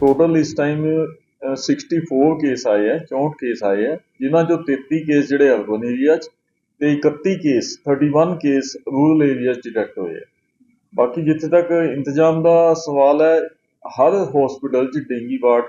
Total ਇਸ time 64 case ਆਏ ਹੈ 64 ਕੇਸ ਆਏ ਹੈ ਜਿਨ੍ਹਾਂ ਚੋਂ 33 ਕੇਸ ਜਿਹੜੇ ਅਰਬਨ ਏਰੀਆ 'ਚ ਤੇ 31 ਕੇਸ 31 ਕੇਸ ਰੂਰਲ ਏਰੀਆ 'ਚ ਡਿਟੈਕਟ ਹੋਏ ਹੈ ਬਾਕੀ ਜਿੱਥੇ ਤੱਕ ਇੰਤਜ਼ਾਮ ਦਾ ਸਵਾਲ ਹੈ, ਹਰ ਹਸਪੀਟਲ 'ਚ ਡੇਂਗੀ ਵਾਰਡ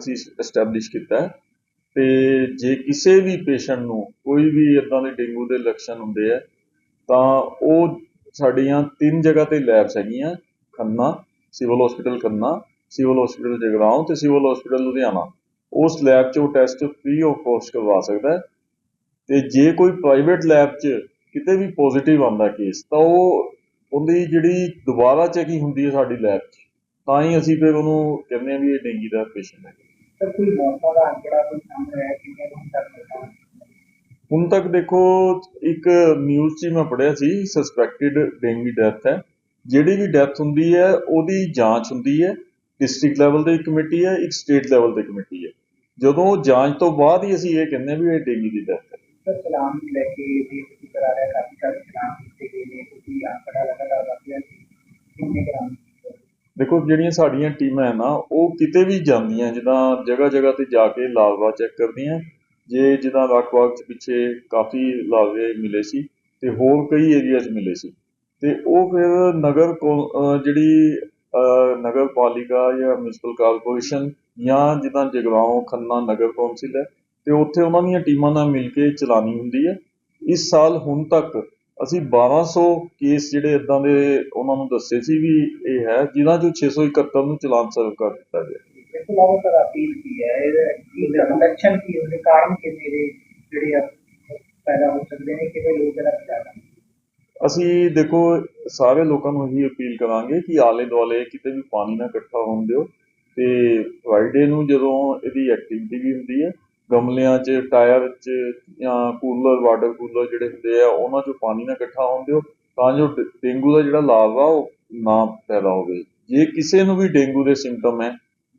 ਅਸੀਂ ਐਸਟੈਬਲਿਸ਼ ਕੀਤਾ ਹੈ। ਤੇ ਜੇ ਕਿਸੇ ਵੀ ਪੇਸ਼ੈਂਟ ਨੂੰ ਕੋਈ ਵੀ ਇਦਾਂ ਦੇ ਡੇਂਗੂ ਦੇ ਲੱਛਣ ਹੁੰਦੇ ਆ, ਤਾਂ ਉਹ ਸਾਡੀਆਂ ਤਿੰਨ ਜਗ੍ਹਾ ਤੇ ਲੈਬਸ ਹੈਗੀਆਂ, Khanna, civil hospital Khanna, civil hospital Jagraon ਤੇ ਸਿਵਲ ਹਸਪੀਟਲ ਲੁਧਿਆਣਾ। ਉਸ ਲੈਬ 'ਚ ਉਹ ਟੈਸਟ ਫ੍ਰੀ ਆਫ ਕੋਸਟ ਕਰਵਾ ਸਕਦਾ ਹੈ। ਤੇ ਜੇ ਕੋਈ ਪ੍ਰਾਈਵੇਟ ਲੈਬ 'ਚ ਕਿਤੇ ਵੀ ਪੋਜ਼ਿਟਿਵ ਆਉਂਦਾ ਕੇਸ ਤਾਂ ਉਹ ਉਹਦੀ ਜਿਹੜੀ ਦੁਬਾਰਾ ਚੈਕਿੰਗ ਹੁੰਦੀ ਹੈ ਸਾਡੀ ਲੈਬ 'ਚ, ਤਾਂ ਹੀ ਅਸੀਂ ਫਿਰ ਉਹਨੂੰ ਕਹਿੰਦੇ ਆ ਵੀ ਇਹ ਡੇਂਗੀ ਦਾ ਪੇਸ਼ੈਂਟ ਹੈ। ਸਰ ਕੋਈ ਮੌਤਾਂ ਦਾ ਅੰਕੜਾ ਕੋਈ ਸਾਹਮਣੇ ਆਇਆ ਕਿੰਨੇ ਹੁਣ ਤੱਕ ਮਿਲਦਾ ਹੁਣ ਤੱਕ ਦੇਖੋ ਇੱਕ ਨਿਊਜ਼ 'ਚ ਮੈਂ ਪੜ੍ਹਿਆ ਸੀ ਸਸਪੈਕਟਡ ਡੇਂਗੀ ਡੈਥ ਹੈ। ਜਿਹੜੀ ਵੀ ਡੈਥ ਹੁੰਦੀ ਹੈ ਉਹਦੀ ਜਾਂਚ ਹੁੰਦੀ ਹੈ। ਡਿਸਟ੍ਰਿਕਟ ਲੈਵਲ ਤੇ ਕਮੇਟੀ ਹੈ ਇੱਕ ਸਟੇਟ ਲੈਵਲ ਤੇ ਕਮੇਟੀ ਹੈ। ਜਦੋਂ ਜਾਂਚ ਤੋਂ ਬਾਅਦ ਹੀ ਅਸੀਂ ਇਹ ਕਹਿੰਦੇ ਵੀ ਇਹ ਡੇਂਗੀ ਦੀ ਡੈਥ ਹੈ। ਸਰ ਨੂੰ ਲੈ ਕੇ ਦੇਖ ਕੀ ਕਰਾ ਰਿਹਾ ਕਾਫੀ ਸਾਰੇ ਚਲਾਨ ਕੀਤੇ ਗਏ ਨੇ। ਤੁਸੀਂ ਅੰਕੜਾ ਲਗਾਤਾਰ ਦੱਸ ਰਿਹਾ ਸੀ। ਕਿੰਨੇ ਗ੍ਰਾਮ ਦੇਖੋ, ਜਿਹੜੀਆਂ ਸਾਡੀਆਂ ਟੀਮਾਂ ਹੈ ਨਾ, ਉਹ ਕਿਤੇ ਵੀ ਜਾਂਦੀਆਂ, ਜਿੱਦਾਂ ਜਗ੍ਹਾ ਜਗ੍ਹਾ ਤੇ ਜਾ ਕੇ ਲਾਰਵਾ ਚੈੱਕ ਕਰਦੀਆਂ। ਜੇ ਜਿੱਦਾਂ ਰੱਖਵਾਕ ਚ ਪਿੱਛੇ ਕਾਫੀ ਲਾਰਵੇ ਮਿਲੇ ਸੀ ਤੇ ਹੋਰ ਕਈ ਏਰੀਆ 'ਚ ਮਿਲੇ ਸੀ। ਤੇ ਉਹ ਫਿਰ ਨਗਰ ਕੌ- ਜਿਹੜੀ ਨਗਰ ਪਾਲਿਕਾ ਜਾਂ ਮਿਊਨਿਸਪਲ ਕਾਰਪੋਰੇਸ਼ਨ ਜਾਂ ਜਿੱਦਾਂ ਜਗਰਾਉਂ, ਖੰਨਾ ਨਗਰ ਕੌਂਸਲ ਹੈ, ਤੇ ਉੱਥੇ ਉਹਨਾਂ ਦੀਆਂ ਟੀਮਾਂ ਨਾਲ ਮਿਲ ਕੇ ਚਲਾਣੀ ਹੁੰਦੀ ਹੈ। ਇਸ ਸਾਲ ਹੁਣ ਤੱਕ ਅਸੀਂ 1200 ਕੇਸ ਜਿਹੜੇ ਇਦਾਂ ਦੇ ਉਹਨਾਂ ਨੂੰ ਦੱਸੇ ਸੀ ਵੀ ਇਹ ਹੈ ਜਿਨ੍ਹਾਂ ਚੋਂ 671 ਨੂੰ ਚਲਾਨ ਸਰਵ ਕਰ ਦਿੱਤਾ ਗਿਆ। ਇਸ ਤੋਂ ਇਲਾਵਾ ਸਰ ਅਪੀਲ ਕੀ ਹੈ? ਇਹਦਾ ਕੀ ਲੱਛਣ ਕੀ ਉਹਦੇ ਕਾਰਨ ਕਿੰਨੇ ਦੇ ਜਿਹੜੇ ਆ ਪੈਦਾ ਹੋ ਸਕਦੇ ਨੇ? ਕਿਵੇਂ ਲੋਕ ਇਹਦਾ ਬਚਾਅ ਕਰਨ ਅਸੀਂ ਦੇਖੋ ਸਾਰੇ ਲੋਕਾਂ ਨੂੰ ਇਹੀ ਅਪੀਲ ਕਰਾਂਗੇ ਕਿ ਆਲੇ ਦੁਆਲੇ ਕਿਤੇ ਵੀ ਪਾਣੀ ਨਾ ਇਕੱਠਾ ਹੋਣ ਦਿਓ ਤੇ ਫਰਾਈਡੇ ਨੂੰ ਜਦੋਂ ਇਹਦੀ ਐਕਟੀਵਿਟੀ ਵੀ ਹੁੰਦੀ ਹੈ ਗਮਲਿਆਂ 'ਚ, ਟਾਇਰ 'ਚ ਜਾਂ ਕੂਲਰ, ਵਾਟਰ ਕੂਲਰ ਜਿਹੜੇ ਹੁੰਦੇ ਆ, ਉਹਨਾਂ 'ਚੋਂ ਪਾਣੀ ਨਾ ਇਕੱਠਾ ਹੋਣ ਦਿਓ, ਤਾਂ ਜੋ ਡੇਂਗੂ ਦਾ ਜਿਹੜਾ ਲਾਰਵਾ ਉਹ ਨਾ ਪੈਦਾ ਹੋਵੇ। ਜੇ ਕਿਸੇ ਨੂੰ ਵੀ ਡੇਂਗੂ ਦੇ ਸਿੰਪਟਮ ਹੈ,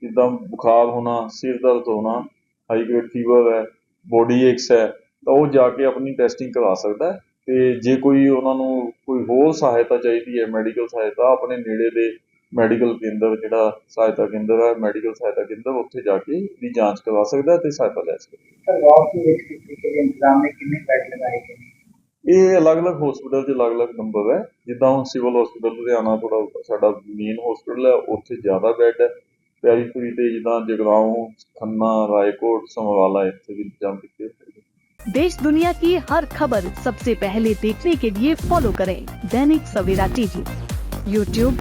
ਜਿੱਦਾਂ ਬੁਖਾਰ ਹੋਣਾ, ਸਿਰ ਦਰਦ ਹੋਣਾ ਹਾਈ ਗ੍ਰੇਡ ਫੀਵਰ ਹੈ ਬੋਡੀ ਏਕਸ ਹੈ, ਤਾਂ ਉਹ ਜਾ ਕੇ ਆਪਣੀ ਟੈਸਟਿੰਗ ਕਰਵਾ ਸਕਦਾ ਹੈ। ਤੇ ਜੇ ਕੋਈ ਉਹਨਾਂ ਨੂੰ ਕੋਈ ਹੋਰ ਸਹਾਇਤਾ ਚਾਹੀਦੀ ਹੈ ਮੈਡੀਕਲ ਸਹਾਇਤਾ, ਆਪਣੇ ਨੇੜੇ ਦੇ ਮੈਡੀਕਲ ਕੇਂਦਰ ਜਿਹੜਾ ਸਹਾਇਤਾ ਕੇਂਦਰ ਹੈ ਮੈਡੀਕਲ ਸਹਾਇਤਾ ਕੇਂਦਰ ਉੱਥੇ ਜਾ ਕੇ ਦੀ ਜਾਂਚ ਕਰਵਾ ਸਕਦਾ ਹੈ ਤੇ ਸਹਾਇਤਾ ਲੈ ਸਕਦਾ ਹੈ। ਸਰ ਵਾਰਡ ਦੇ ਵਿੱਚ ਕਿਸ ਤਰੀਕੇ ਦੇ ਇੰਤਜ਼ਾਮ ਨੇ ਕਿੰਨੇ ਬੈੱਡ ਲਗਾਏ ਗਏ ਨੇ ਇਹ ਅਲੱਗ-ਅਲੱਗ ਹਸਪੀਟਲ 'ਚ ਅਲੱਗ-ਅਲੱਗ ਨੰਬਰ ਹੈ ਜਿੱਦਾਂ ਹੁਣ ਸਿਵਲ ਹਸਪੀਟਲ ਲੁਧਿਆਣਾ ਥੋੜਾ ਸਾਡਾ ਮੇਨ ਹਸਪੀਟਲ ਹੈ ਉੱਥੇ ਜ਼ਿਆਦਾ ਬੈੱਡ ਹੈ ਪੈਰੀਫਰੀ ਤੇ ਜਿੱਦਾਂ ਜਗਰਾਉਂ ਖੰਨਾ ਰਾਏਕੋਟ ਸਮਵਾਲਾ ਇੱਥੇ ਵੀ ਇੰਤਜ਼ਾਮ ਕੀਤੇ ਹੋਏ ਨੇ। देश दुनिया की हर खबर सबसे पहले देखने के लिए फॉलो करें दैनिक सवेरा टीवी यूट्यूब